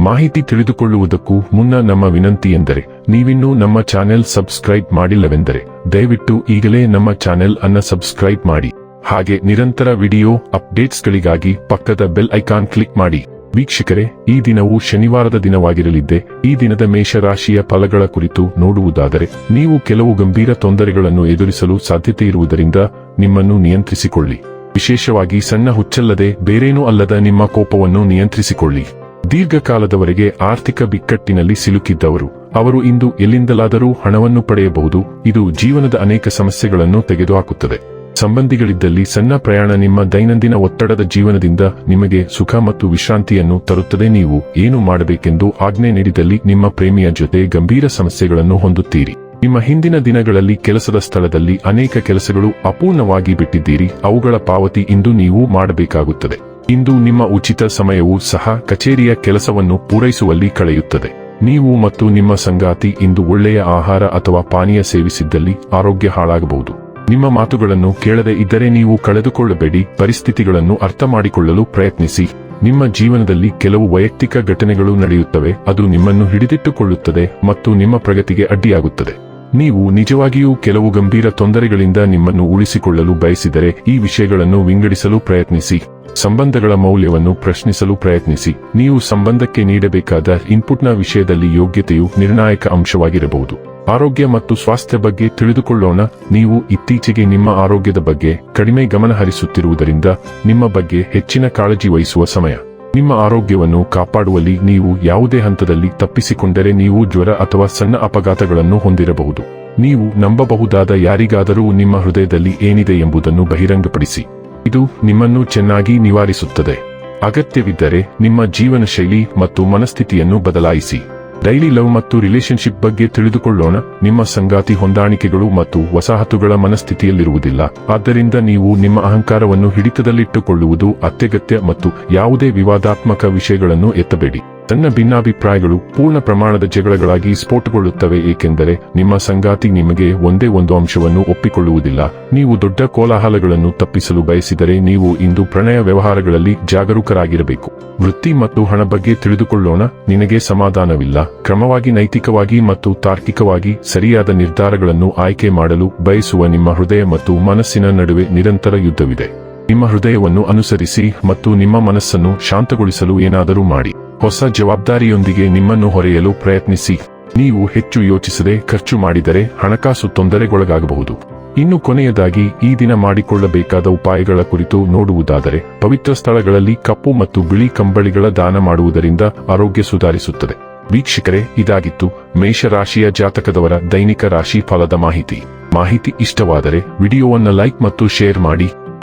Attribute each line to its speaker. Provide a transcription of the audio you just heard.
Speaker 1: ಮಾಹಿತಿ ತಿಳಿದುಕೊಳ್ಳುವುದಕ್ಕೂ ಮುನ್ನ ನಮ್ಮ ವಿನಂತಿ ಎಂದರೆ, ನೀವಿನ್ನೂ ನಮ್ಮ ಚಾನೆಲ್ ಸಬ್ಸ್ಕ್ರೈಬ್ ಮಾಡಿಲ್ಲವೆಂದರೆ, ದಯವಿಟ್ಟು ಈಗಲೇ ನಮ್ಮ ಚಾನೆಲ್ ಅನ್ನ ಸಬ್ಸ್ಕ್ರೈಬ್ ಮಾಡಿ. ಹಾಗೆ ನಿರಂತರ ವಿಡಿಯೋ ಅಪ್ಡೇಟ್ಸ್ಗಳಿಗಾಗಿ ಪಕ್ಕದ ಬೆಲ್ ಐಕಾನ್ ಕ್ಲಿಕ್ ಮಾಡಿ. ವೀಕ್ಷಕರೇ, ಈ ದಿನವು ಶನಿವಾರದ ದಿನವಾಗಿರಲಿದ್ದೆ. ಈ ದಿನದ ಮೇಷರಾಶಿಯ ಫಲಗಳ ಕುರಿತು ನೋಡುವುದಾದರೆ, ನೀವು ಕೆಲವು ಗಂಭೀರ ತೊಂದರೆಗಳನ್ನು ಎದುರಿಸಲು ಸಾಧ್ಯತೆ ಇರುವುದರಿಂದ ನಿಮ್ಮನ್ನು ನಿಯಂತ್ರಿಸಿಕೊಳ್ಳಿ. ವಿಶೇಷವಾಗಿ ಸಣ್ಣ ಹುಚ್ಚಲ್ಲದೆ, ಬೇರೇನೂ ಅಲ್ಲದ ನಿಮ್ಮ ಕೋಪವನ್ನು ನಿಯಂತ್ರಿಸಿಕೊಳ್ಳಿ. ದೀರ್ಘಕಾಲದವರೆಗೆ ಆರ್ಥಿಕ ಬಿಕ್ಕಟ್ಟಿನಲ್ಲಿ ಸಿಲುಕಿದ್ದವರು. ಅವರು ಇಂದು ಎಲ್ಲಿಂದಲಾದರೂ ಹಣವನ್ನು ಪಡೆಯಬಹುದು. ಇದು ಜೀವನದ ಅನೇಕ ಸಮಸ್ಯೆಗಳನ್ನು ತೆಗೆದುಹಾಕುತ್ತದೆ. ಸಂಬಂಧಿಗಳಿದ್ದಲ್ಲಿ ಸಣ್ಣ ಪ್ರಯಾಣ ನಿಮ್ಮ ದೈನಂದಿನ ಒತ್ತಡದ ಜೀವನದಿಂದ ನಿಮಗೆ ಸುಖ ಮತ್ತು ವಿಶ್ರಾಂತಿಯನ್ನು ತರುತ್ತದೆ. ನೀವು ಏನು ಮಾಡಬೇಕೆಂದು ಆಜ್ಞೆ ನೀಡಿದಲ್ಲಿ ನಿಮ್ಮ ಪ್ರೇಮಿಯ ಜೊತೆ ಗಂಭೀರ ಸಮಸ್ಯೆಗಳನ್ನು ಹೊಂದುತ್ತೀರಿ. ನಿಮ್ಮ ಹಿಂದಿನ ದಿನಗಳಲ್ಲಿ ಕೆಲಸದ ಸ್ಥಳದಲ್ಲಿ ಅನೇಕ ಕೆಲಸಗಳು ಅಪೂರ್ಣವಾಗಿ ಬಿಟ್ಟಿದ್ದೀರಿ. ಅವುಗಳ ಪಾವತಿ ಇಂದು ನೀವು ಮಾಡಬೇಕಾಗುತ್ತದೆ. ಇಂದು ನಿಮ್ಮ ಉಚಿತ ಸಮಯವೂ ಸಹ ಕಚೇರಿಯ ಕೆಲಸವನ್ನು ಪೂರೈಸುವಲ್ಲಿ ಕಳೆಯುತ್ತದೆ. ನೀವು ಮತ್ತು ನಿಮ್ಮ ಸಂಗಾತಿ ಇಂದು ಒಳ್ಳೆಯ ಆಹಾರ ಅಥವಾ ಪಾನೀಯ ಸೇವಿಸಿದ್ದಲ್ಲಿ ಆರೋಗ್ಯ ಹಾಳಾಗಬಹುದು. ನಿಮ್ಮ ಮಾತುಗಳನ್ನು ಕೇಳದೆ ಇದ್ದರೆ ನೀವು ಕಳೆದುಕೊಳ್ಳಬೇಡಿ. ಪರಿಸ್ಥಿತಿಗಳನ್ನು ಅರ್ಥ ಮಾಡಿಕೊಳ್ಳಲು ಪ್ರಯತ್ನಿಸಿ. ನಿಮ್ಮ ಜೀವನದಲ್ಲಿ ಕೆಲವು ವೈಯಕ್ತಿಕ ಘಟನೆಗಳು ನಡೆಯುತ್ತವೆ. ಅದು ನಿಮ್ಮನ್ನು ಹಿಡಿದಿಟ್ಟುಕೊಳ್ಳುತ್ತದೆ ಮತ್ತು ನಿಮ್ಮ ಪ್ರಗತಿಗೆ ಅಡ್ಡಿಯಾಗುತ್ತದೆ. ನೀವು ನಿಜವಾಗಿಯೂ ಕೆಲವು ಗಂಭೀರ ತೊಂದರೆಗಳಿಂದ ನಿಮ್ಮನ್ನು ಉಳಿಸಿಕೊಳ್ಳಲು ಬಯಸಿದರೆ ಈ ವಿಷಯಗಳನ್ನು ವಿಂಗಡಿಸಲು ಪ್ರಯತ್ನಿಸಿ. ಸಂಬಂಧಗಳ ಮೌಲ್ಯವನ್ನು ಪ್ರಶ್ನಿಸಲು ಪ್ರಯತ್ನಿಸಿ. ನೀವು ಸಂಬಂಧಕ್ಕೆ ನೀಡಬೇಕಾದ ಇನ್ಪುಟ್ನ ವಿಷಯದಲ್ಲಿ ಯೋಗ್ಯತೆಯು ನಿರ್ಣಾಯಕ ಅಂಶವಾಗಿರಬಹುದು. ಆರೋಗ್ಯ ಮತ್ತು ಸ್ವಾಸ್ಥ್ಯ ಬಗ್ಗೆ ತಿಳಿದುಕೊಳ್ಳೋಣ. ನೀವು ಇತ್ತೀಚೆಗೆ ನಿಮ್ಮ ಆರೋಗ್ಯದ ಬಗ್ಗೆ ಕಡಿಮೆ ಗಮನ ಹರಿಸುತ್ತಿರುವುದರಿಂದ ನಿಮ್ಮ ಬಗ್ಗೆ ಹೆಚ್ಚಿನ ಕಾಳಜಿ ವಹಿಸುವ ಸಮಯ. ನಿಮ್ಮ ಆರೋಗ್ಯವನ್ನು ಕಾಪಾಡುವಲ್ಲಿ ನೀವು ಯಾವುದೇ ಹಂತದಲ್ಲಿ ತಪ್ಪಿಸಿಕೊಂಡರೆ ನೀವು ಜ್ವರ ಅಥವಾ ಸಣ್ಣ ಅಪಘಾತಗಳನ್ನು ಹೊಂದಿರಬಹುದು. ನೀವು ನಂಬಬಹುದಾದ ಯಾರಿಗಾದರೂ ನಿಮ್ಮ ಹೃದಯದಲ್ಲಿ ಏನಿದೆ ಎಂಬುದನ್ನು ಬಹಿರಂಗಪಡಿಸಿ. ಇದು ನಿಮ್ಮನ್ನು ಚೆನ್ನಾಗಿ ನಿವಾರಿಸುತ್ತದೆ. ಅಗತ್ಯವಿದ್ದರೆ ನಿಮ್ಮ ಜೀವನ ಶೈಲಿ ಮತ್ತು ಮನಸ್ಥಿತಿಯನ್ನು ಬದಲಾಯಿಸಿ. ಡೈಲಿ ಲವ್ ಮತ್ತು ರಿಲೇಶನ್ಶಿಪ್ ಬಗ್ಗೆ ತಿಳಿದುಕೊಳ್ಳೋಣ. ನಿಮ್ಮ ಸಂಗಾತಿ ಹೊಂದಾಣಿಕೆಗಳು ಮತ್ತು ವಸಾಹತುಗಳ ಮನಸ್ಥಿತಿಯಲ್ಲಿರುವುದಿಲ್ಲ. ಆದ್ದರಿಂದ ನೀವು ನಿಮ್ಮ ಅಹಂಕಾರವನ್ನು ಹಿಡಿತದಲ್ಲಿಟ್ಟುಕೊಳ್ಳುವುದು ಅತ್ಯಗತ್ಯ ಮತ್ತು ಯಾವುದೇ ವಿವಾದಾತ್ಮಕ ವಿಷಯಗಳನ್ನು ಎತ್ತಬೇಡಿ. ತನ್ನ ಭಿನ್ನಾಭಿಪ್ರಾಯಗಳು ಪೂರ್ಣ ಪ್ರಮಾಣದ ಜಗಳಗಳಾಗಿ ಸ್ಫೋಟಗೊಳ್ಳುತ್ತವೆ, ಏಕೆಂದರೆ ನಿಮ್ಮ ಸಂಗಾತಿ ನಿಮಗೆ ಒಂದೇ ಒಂದು ಅಂಶವನ್ನು ಒಪ್ಪಿಕೊಳ್ಳುವುದಿಲ್ಲ. ನೀವು ದೊಡ್ಡ ಕೋಲಾಹಲಗಳನ್ನು ತಪ್ಪಿಸಲು ಬಯಸಿದರೆ ನೀವು ಇಂದು ಪ್ರಣಯ ವ್ಯವಹಾರಗಳಲ್ಲಿ ಜಾಗರೂಕರಾಗಿರಬೇಕು. ವೃತ್ತಿ ಮತ್ತು ಹಣ ಬಗ್ಗೆ ತಿಳಿದುಕೊಳ್ಳೋಣ, ನಿನಗೆ ಸಮಾಧಾನವಿಲ್ಲ. ಕ್ರಮವಾಗಿ ನೈತಿಕವಾಗಿ ಮತ್ತು ತಾರ್ಕಿಕವಾಗಿ ಸರಿಯಾದ ನಿರ್ಧಾರಗಳನ್ನು ಆಯ್ಕೆ ಮಾಡಲು ಬಯಸುವ ನಿಮ್ಮ ಹೃದಯ ಮತ್ತು ಮನಸ್ಸಿನ ನಡುವೆ ನಿರಂತರ ಯುದ್ಧವಿದೆ. ನಿಮ್ಮ ಹೃದಯವನ್ನು ಅನುಸರಿಸಿ ಮತ್ತು ನಿಮ್ಮ ಮನಸ್ಸನ್ನು ಶಾಂತಗೊಳಿಸಲು ಏನಾದರೂ ಮಾಡಿ. ಹೊಸ ಜವಾಬ್ದಾರಿಯೊಂದಿಗೆ ನಿಮ್ಮನ್ನು ಹೊರೆಯಲು ಪ್ರಯತ್ನಿಸಿ. ನೀವು ಹೆಚ್ಚು ಯೋಚಿಸದೆ ಖರ್ಚು ಮಾಡಿದರೆ ಹಣಕಾಸು ತೊಂದರೆಗೊಳಗಾಗಬಹುದು. ಇನ್ನು ಕೊನೆಯದಾಗಿ, ಈ ದಿನ ಮಾಡಿಕೊಳ್ಳಬೇಕಾದ ಉಪಾಯಗಳ ಕುರಿತು ನೋಡುವುದಾದರೆ, ಪವಿತ್ರ ಸ್ಥಳಗಳಲ್ಲಿ ಕಪ್ಪು ಮತ್ತು ಬಿಳಿ ಕಂಬಳಿಗಳ ದಾನ ಮಾಡುವುದರಿಂದ ಆರೋಗ್ಯ ಸುಧಾರಿಸುತ್ತದೆ. ವೀಕ್ಷಕರೇ, ಇದಾಗಿತ್ತು ಮೇಷರಾಶಿಯ ಜಾತಕದವರ ದೈನಿಕ ರಾಶಿ ಫಲದ ಮಾಹಿತಿ. ಮಾಹಿತಿ ಇಷ್ಟವಾದರೆ ವಿಡಿಯೋವನ್ನು ಲೈಕ್ ಮತ್ತು ಶೇರ್ ಮಾಡಿ.